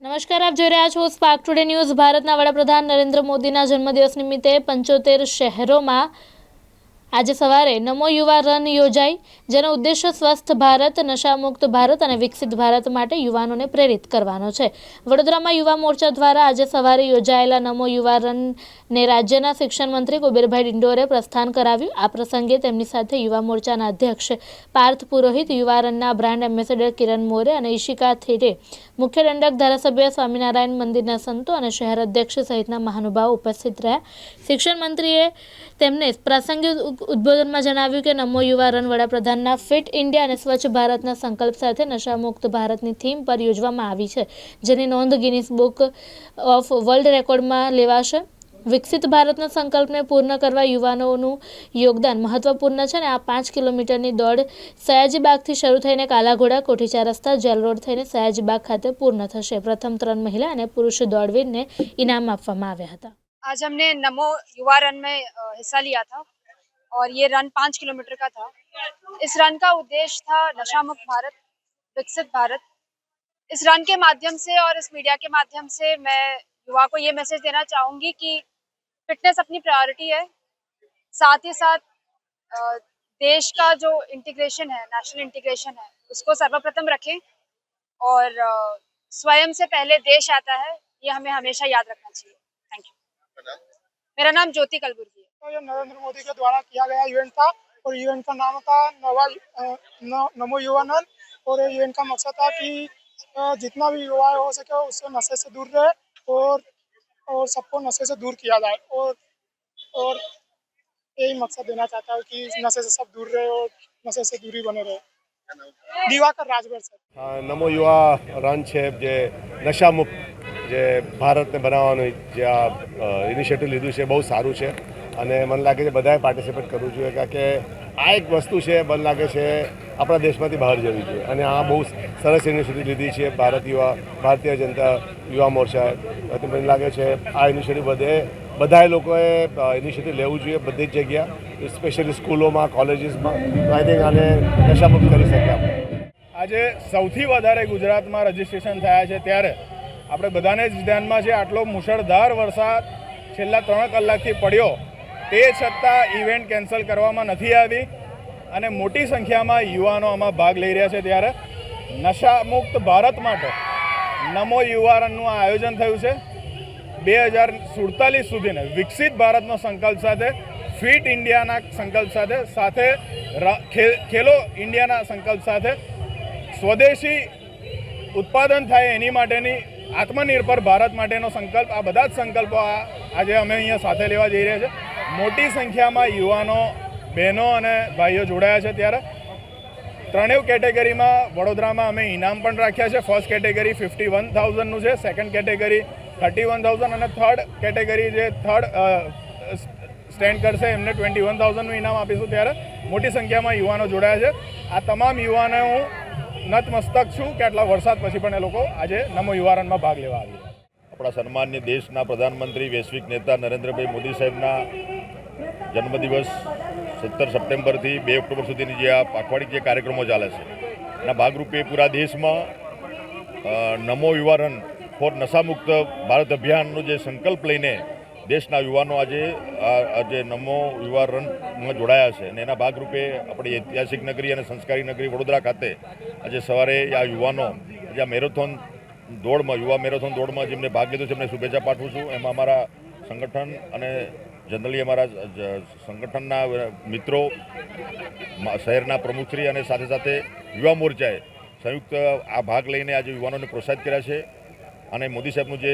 નમસ્કાર, આપ જોઈ રહ્યા છો સ્પાર્ક ટુડે ન્યૂઝ ભારતના વડાપ્રધાન નરેન્દ્ર મોદીના જન્મદિવસ નિમિત્તે પંચોતેર શહેરોમાં આજે સવારે નમો યુવા રન યોજાઈ, જેનો ઉદ્દેશ્ય સ્વસ્થ ભારત, નશામુક્ત ભારત અને વિકસિત ભારત માટે યુવાનોને પ્રેરિત કરવાનો છે. વડોદરામાં યુવા મોરચા દ્વારા આજે સવારે યોજાયેલા નમો યુવા રનને રાજ્યના શિક્ષણ મંત્રી કુબેરભાઈ ડિંડોરે પ્રસ્થાન કરાવ્યું. આ પ્રસંગે તેમની સાથે યુવા મોરચાના અધ્યક્ષ પાર્થ પુરોહિત, યુવા રનના બ્રાન્ડ એમ્બેસેડર કિરણ મોરે અને ઈશિકા થેરે મુખ્ય દંડક ધારાસભ્ય સ્વામિનારાયણ મંદિરના સંતો અને શહેર અધ્યક્ષ સહિતના મહાનુભાવો ઉપસ્થિત રહ્યા. શિક્ષણ મંત્રીએ તેમને પ્રાસંગિક ઉદ્બોધનમાં જણાવ્યું કે નમો યુવા રન વડાપ્રધાનના ફિટ ઇન્ડિયા અને સ્વચ્છ ભારતના સંકલ્પ સાથે નશામુક્ત ભારતની થીમ પર યોજવામાં આવી છે, જેની નોંધ ગિનિસ બુક ઓફ વર્લ્ડ રેકોર્ડમાં લેવાશે. વિકસિત ભારતના સંકલ્પને પૂર્ણ કરવા યુવાનોનું યોગદાન મહત્વપૂર્ણ છે અને આ પાંચ કિલોમીટરની દોડ સયાજીબાગથી શરૂ થઈને કાલાઘોડા, કોઠીચા રસ્તા, જેલ રોડ થઈને સયાજીબાગ ખાતે પૂર્ણ થશે. પ્રથમ ત્રણ મહિલા અને પુરુષ દોડવીરને ઇનામ આપવામાં આવ્યા હતા. આજ અમને નમો યુવા રન મેં હિસ્સા લીયા થા और ये रन पाँच किलोमीटर का था। इस रन का उद्देश्य था नशा मुक्त भारत, विकसित भारत। इस रन के माध्यम से और इस मीडिया के माध्यम से मैं युवा को ये मैसेज देना चाहूँगी कि फिटनेस अपनी प्रायोरिटी है। साथ ही साथ देश का जो इंटीग्रेशन है नेशनल इंटीग्रेशन है, उसको सर्वप्रथम रखें और स्वयं से पहले देश आता है, ये हमें हमेशा याद रखना चाहिए। थैंक यू मेरा नाम ज्योति कलबुर्गी नरेंद्र मोदी के द्वारा किया गया इवेंट था और इवेंट का नाम था नवा अ, न- नमो युवानंद और ये इवेंट का मकसद था कि अ, जितना भी युवा हो सके उससे नशे से दूर रहे और और सबको नशे से दूर किया जाए और और यही मकसद देना चाहता हूँ कि नशे से सब दूर रहे और नशे से दूरी बने रहे दिवाकर राजभर से આ નમો યુવા રન છે જે નશામુક્ત જે ભારતને બનાવવાનું જે આ ઇનિશિયેટિવ લીધું છે બહુ સારું છે અને મને લાગે છે બધાએ પાર્ટિસિપેટ કરવું જોઈએ, કારણ કે આ એક વસ્તુ છે, મને લાગે છે આપણા દેશમાંથી બહાર જવી જોઈએ. અને આ બહુ સરસ ઇનિશિયેટિવ લીધી છે ભારત યુવા, ભારતીય જનતા યુવા મોરચાએ તો મને લાગે છે આ ઇનિશિયેટિવ બધે, બધાએ લોકોએ ઇનિશિયેટિવ લેવું જોઈએ બધી જ જગ્યા સ્પેશિયલી સ્કૂલોમાં કોલેજીસમાં આઈ થિંક આને નશામુક્ત કરી શકીએ આજે સૌથી વધારે ગુજરાતમાં રજીસ્ટ્રેશન થયા છે ત્યારે. આપણે બધાને જ ધ્યાનમાં છે, આટલો મુશળધાર વરસાદ છેલ્લા ત્રણ કલાકથી પડ્યો. તે છતાં ઇવેન્ટ કેન્સલ કરવામાં નથી આવી અને મોટી સંખ્યામાં યુવાનો આમાં ભાગ લઈ રહ્યા છે ત્યારે નશામુક્ત ભારત માટે નમો યુવા રનનું આ આયોજન થયું છે. બે હજાર સુડતાલીસ સુધીને વિકસિત ભારતનો સંકલ્પ સાથે, ફિટ ઇન્ડિયાના સંકલ્પ સાથે સાથે ખેલો ઇન્ડિયાના સંકલ્પ સાથે સ્વદેશી ઉત્પાદન થાય એની માટેની આત્મનિર્ભર ભારત માટેનો સંકલ્પ, આ બધા જ સંકલ્પો આજે અમે અહીંયા સાથે લેવા જઈ રહ્યા છે. મોટી સંખ્યામાં યુવાનો, બહેનો અને ભાઈઓ જોડાયા છે ત્યારે. ત્રણેય કેટેગરીમાં વડોદરામાં અમે ઇનામ પણ રાખ્યા છે. ફર્સ્ટ કેટેગરી ફિફ્ટી વન થાઉઝન્ડનું છે. Second category thirty one thousand અને થર્ડ કેટેગરી જે થર્ડ સ્ટેન્ડ કરશે, એમને ટ્વેન્ટી વન થાઉઝન્ડનું ઇનામ આપીશું ત્યારે. મોટી સંખ્યામાં યુવાનો જોડાયા છે. આ તમામ યુવાનો હું નતમસ્તક છું. કે આટલા વરસાદ પછી પણ એ લોકો આજે નમો યુવારનમાં ભાગ લેવા આવ્યા આપણા સન્માનની દેશના પ્રધાનમંત્રી, વૈશ્વિક નેતા નરેન્દ્રભાઈ મોદી સાહેબના જન્મદિવસ સત્તર સપ્ટેમ્બરથી બે ઓક્ટોબર સુધીની જે આ પાખવાડી જે કાર્યક્રમો ચાલે છે, એના ભાગરૂપે પૂરા દેશમાં નમો યુવા રન ફોર નશામુક્ત ભારત અભિયાનનો જે સંકલ્પ લઈને દેશના યુવાનો આજે આ આ નમો યુવા રનમાં જોડાયા છે અને એના ભાગરૂપે આપણી ઐતિહાસિક નગરી અને સંસ્કારી નગરી વડોદરા ખાતે આજે સવારે આ યુવાનો જે આ મેરેથોન દોડમાં, યુવા મેરેથોન દોડમાં જેમને ભાગ લીધો છે, એમને શુભેચ્છા પાઠવું છું. એમાં અમારા સંગઠન અને જનરલી અમારા સંગઠનના મિત્રો શહેરના પ્રમુખશ્રી અને સાથે સાથે યુવા મોરચાએ સંયુક્ત આ ભાગ લઈને આજે યુવાનોને પ્રોત્સાહિત કર્યા છે. અને મોદી સાહેબનું જે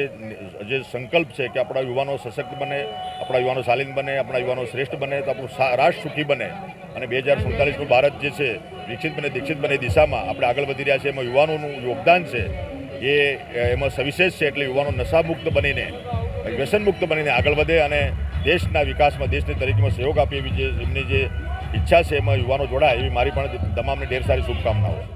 જે સંકલ્પ છે કે આપણા યુવાનો સશક્ત બને, આપણા યુવાનો શાલીન બને, આપણા યુવાનો શ્રેષ્ઠ બને, તો આપણું રાષ્ટ્ર સુખી બને. અને બે હજાર સુડતાલીસનું ભારત જે છે, વિકસિત બને, દીક્ષિત બને દિશામાં આપણે આગળ વધી રહ્યા છે એમાં યુવાનોનું યોગદાન છે. એ, એમાં સવિશેષ છે એટલે યુવાનો નશામુક્ત બનીને, વ્યસનમુક્ત બનીને આગળ વધે અને દેશના વિકાસમાં, દેશની તરીકેમાં સહયોગ આપે એવી જે એમની જે ઈચ્છા છે એમાં યુવાનો જોડાય, એવી મારી પણ તમામને ઢેર સારી શુભકામનાઓ